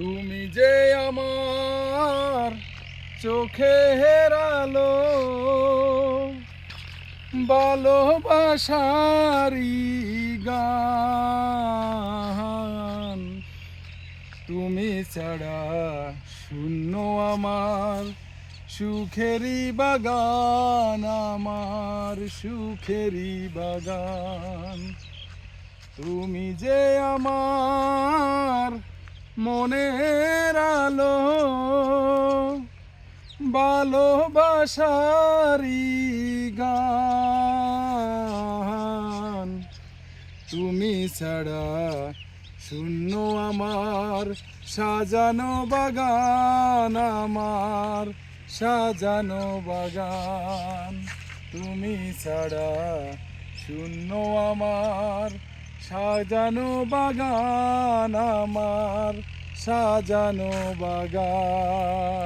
তুমি যে আমার চোখে হেরালো ভালোবাসারি গান। তুমি ছাড়া শূন্য আমার সুখেরি বাগান, আমার সুখেরি বাগান। তুমি যে আমার মনের আলো ভালোবাসারি গান। তুমি ছাড়া শূন্য আমার, সাজানো বাগান আমার, সাজানো বাগান। তুমি ছাড়া শূন্য আমার সাজানো বাগান আমার সাজানো বাগান।